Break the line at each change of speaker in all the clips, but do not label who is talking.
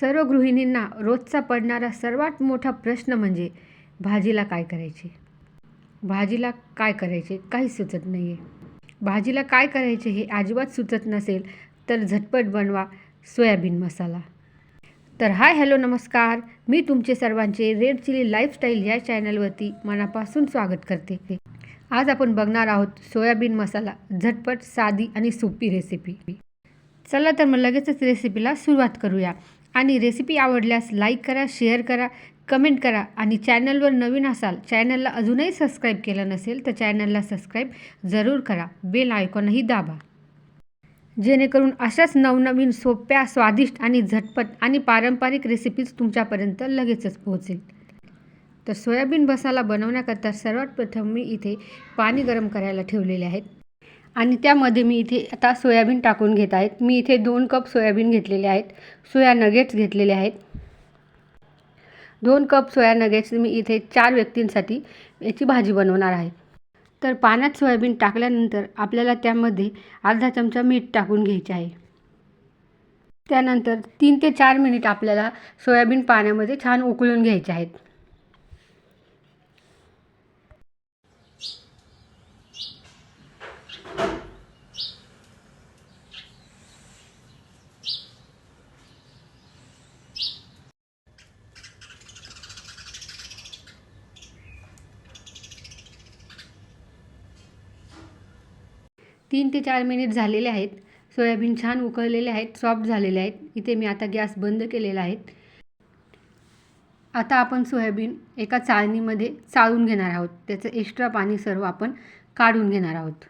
सर्व गृहिणींना रोजचा पडणारा सर्वात मोठा प्रश्न म्हणजे भाजीला काय करायचे? भाजीला काय करायचे? काही सुचत नाही आहे भाजीला काय करायचे हे अजिबात सुचत नसेल तर झटपट बनवा सोयाबीन मसाला. तर हाय हॅलो नमस्कार. मी तुमचे सर्वांचे रेड चिली लाईफस्टाईल या चॅनलवरती मनापासून स्वागत करते. आज आपण बघणार आहोत सोयाबीन मसाला झटपट साधी आणि सोपी रेसिपी चला तर मग लगेचच रेसिपीला सुरुवात करूया. आणि रेसिपी आवडल्यास लाईक करा शेअर करा कमेंट करा आणि चॅनलवर नवीन असाल चॅनलला अजूनही सबस्क्राईब केलं नसेल तर चॅनलला सबस्क्राईब जरूर करा. बेल आयकॉनही दाबा. जेणेकरून अशाच नवनवीन सोप्या स्वादिष्ट आणि झटपट आणि पारंपरिक रेसिपीज तुमच्यापर्यंत लगेचच पोहोचेल. तर सोयाबीन मसाला बनवण्याकरता सर्वात प्रथम मी इथे पाणी गरम करायला ठेवलेले आहेत. आणि त्यामध्ये मी इथे आता सोयाबीन टाकून घेत आहेत. मी इथे दोन कप सोयाबीन घेतलेले आहेत. सोया नगेट्स घेतलेले आहेत. दोन कप सोया नगेट्स मी इथे चार व्यक्तींसाठी याची भाजी बनवणार आहे. तर पाण्यात सोयाबीन टाकल्यानंतर आपल्याला त्यामध्ये अर्धा चमचा मीठ टाकून घ्यायचे आहे. त्यानंतर तीन ते चार मिनिट आपल्याला सोयाबीन पाण्यामध्ये छान उकळून घ्यायचे आहेत. तीन ते चार मिनिट झालेले आहेत. सोयाबीन छान उकळलेले आहेत सॉफ्ट झालेले आहेत. इथे मी आता गॅस बंद केलेला आहे. आता आपण सोयाबीन एका चाळणीमध्ये चाळून घेणार आहोत. त्याचं एक्स्ट्रा पाणी सर्व आपण काढून घेणार आहोत.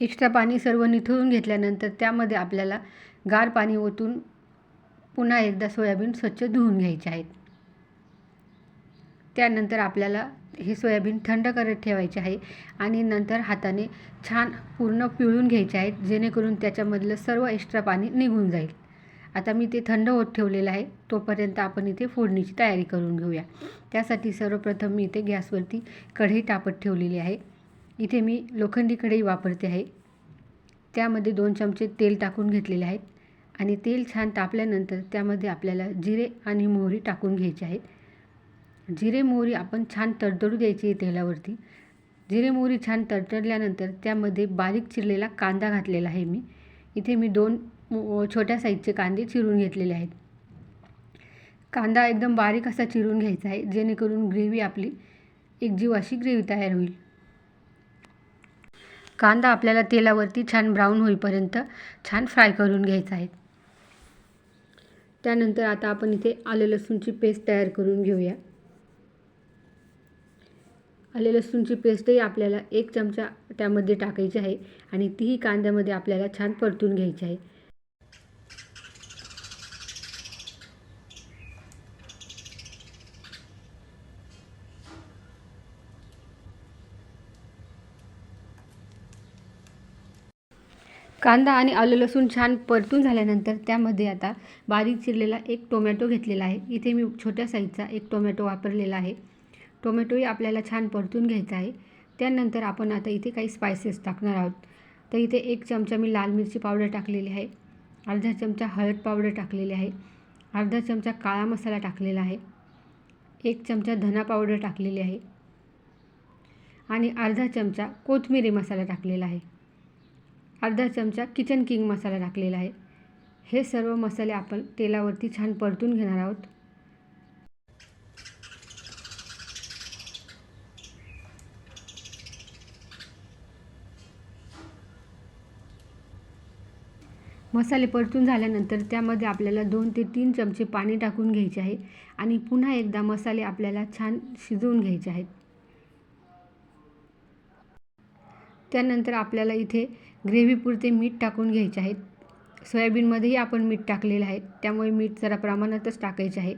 एक्स्ट्रा पाणी सर्व निथळून घेतल्यानंतर त्यामध्ये आपल्याला गार पाणी ओतून पुन्हा एकदा सोयाबीन स्वच्छ धुवून घ्यायचे आहेत. त्यानंतर आपल्याला हे सोयाबीन थंड करत ठेवायचे आहे आणि नंतर हाताने छान पूर्ण पिळून घ्यायचे आहेत जेणेकरून त्याच्यामधलं सर्व एक्स्ट्रा पाणी निघून जाईल. आता मी ते थंड होत ठेवलेलं आहे तोपर्यंत आपण इथे फोडणीची तयारी करून घेऊया. त्यासाठी सर्वप्रथम मी इथे गॅसवरती कढई तापत ठेवलेली आहे. इथे मी लोखंडी कढई वापरते आहे. त्यामध्ये दोन चमचे तेल टाकून घेतलेले आहेत. आणि तेल छान तापल्यानंतर त्यामध्ये आपल्याला जिरे आणि मोहरी टाकून घ्यायचे आहेत. जिरे मोहरी आपण छान तडतडू द्यायची आहे तेलावरती. जिरे मोहरी छान तडतडल्यानंतर त्यामध्ये बारीक चिरलेला कांदा घातलेला आहे मी. इथे मी दोन छोट्या साईजचे कांदे चिरून घेतलेले आहेत. कांदा एकदम बारीक असा चिरून घ्यायचा आहे जेणेकरून ग्रेव्ही आपली एकजीव अशी ग्रेव्ही तयार होईल. कांदा आपल्याला तेलावरती छान ब्राऊन होईपर्यंत छान फ्राय करून घ्यायचा आहे. त्यानंतर आता आपण इथे आले लसूणची पेस्ट तयार करून घेऊया. आले लसूणची पेस्टही आपल्याला एक चमचा त्यामध्ये टाकायची आहे आणि तीही कांद्यामध्ये आपल्याला छान परतून घ्यायची आहे. कांदा आणि आलं लसूण छान परतून झाल्यानंतर त्यामध्ये आता बारीक चिरलेला एक टोमॅटो घेतलेला आहे. इथे मी छोट्या साईजचा एक टोमॅटो वापरलेला आहे. टोमॅटोही आपल्याला छान परतून घ्यायचा आहे. त्यानंतर आपण आता इथे काही स्पायसेस टाकणार आहोत. तर इथे एक चमचा मी लाल मिरची पावडर टाकलेली आहे. अर्धा चमचा हळद पावडर टाकलेली आहे. अर्धा चमचा काळा मसाला टाकलेला आहे. एक चमचा धना पावडर टाकलेली आहे. आणि अर्धा चमचा कोथमिरी मसाला टाकलेला आहे. अर्धा चमचा किचन किंग मसाला टाकलेला आहे. हे सर्व मसाले आपण तेलावरती छान परतून घेणार आहोत. मसाले परतून झाल्यानंतर त्यामध्ये आपल्याला दोन ते तीन चमचे पाणी टाकून घ्यायचे आहे आणि पुन्हा एकदा मसाले आपल्याला छान शिजवून घ्यायचे आहेत. त्यानंतर आपल्याला इथे ग्रेव्हीपुरते मीठ टाकून घ्यायचे आहेत. सोयाबीनमध्येही आपण मीठ टाकलेलं आहे. त्यामुळे मीठ जरा प्रमाणातच टाकायचे आहे.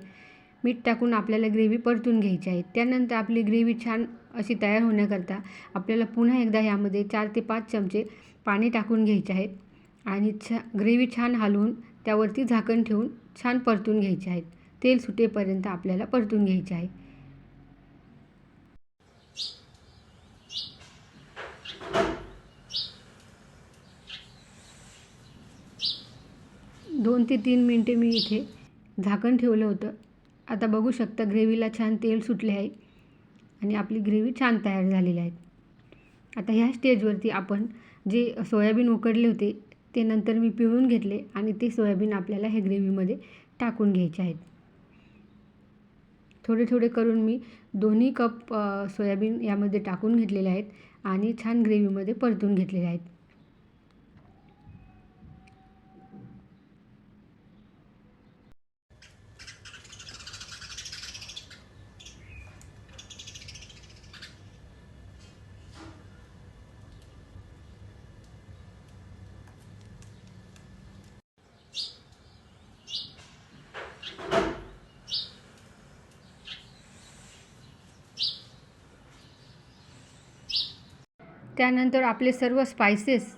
मीठ टाकून आपल्याला ग्रेव्ही परतून घ्यायची आहे. त्यानंतर आपली ग्रेव्ही छान अशी तयार होण्याकरता आपल्याला पुन्हा एकदा ह्यामध्ये चार ते पाच चमचे पाणी टाकून घ्यायचे आहेत आणि छ ग्रेव्ही छान हलवून त्यावरती झाकण ठेवून छान परतून घ्यायचे आहेत तेल सुटेपर्यंत आपल्याला परतून घ्यायचे आहे. दोन ते तीन मिनटे मी इथे झाकण ठेवलं होतं. आता बघू शकता ग्रेव्हीला छान तेल सुटले आहे आणि आपली ग्रेव्ही छान तयार झालेली आहे. आता ह्या स्टेजवरती आपण जे सोयाबीन उकडले होते ते नंतर मी पिळून घेतले आणि ते सोयाबीन आपल्याला ह्या ग्रेव्हीमध्ये टाकून घ्यायचे आहेत. थोडे थोडे करून मी दोन्ही कप सोयाबीन यामध्ये टाकून घेतलेले आहेत आणि छान ग्रेव्हीमध्ये परतून घेतलेले आहेत. त्यानंतर आपले सर्व स्पायसेस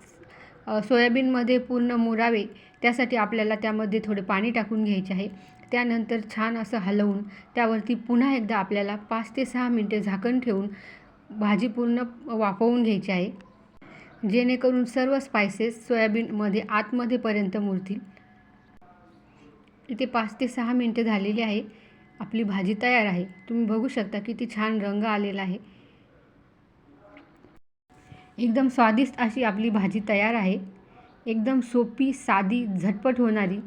सोयाबीनमध्ये पूर्ण मुरावे त्यासाठी आपल्याला त्यामध्ये थोडे पाणी टाकून घ्यायचे आहे. त्यानंतर छान असं हलवून त्यावरती पुन्हा एकदा आपल्याला पाच ते सहा मिनटे झाकण ठेवून भाजी पूर्ण वाफवून घ्यायची आहे. जेणेकरून सर्व स्पायसेस सोयाबीनमध्ये आतमध्येपर्यंत मुरतील. इथे पाच ते सहा मिनटे झालेली आहे. आपली भाजी तयार आहे. तुम्ही बघू शकता किती छान रंग आलेला आहे. एकदम स्वादिष्ट अशी आपली भाजी तयार आहे. एकदम सोपी साधी झटपट होणारी.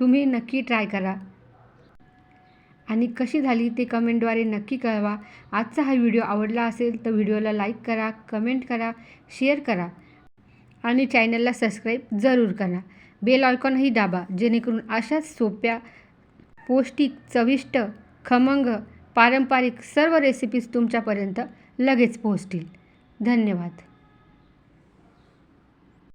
तुम्ही नक्की ट्राय करा. आणि कशी झाली ते कमेंटद्वारे नक्की कळवा. आजचा हा व्हिडिओ आवडला असेल तर व्हिडिओला लाईक करा कमेंट करा शेअर करा. आणि चॅनलला सबस्क्राईब जरूर करा. बेल आयकॉनही दाबा जेणेकरून अशाच सोप्या पौष्टिक चविष्ट खमंग पारंपरिक सर्व रेसिपीज तुमच्यापर्यंत लगेच पोहोचतील. धन्यवाद.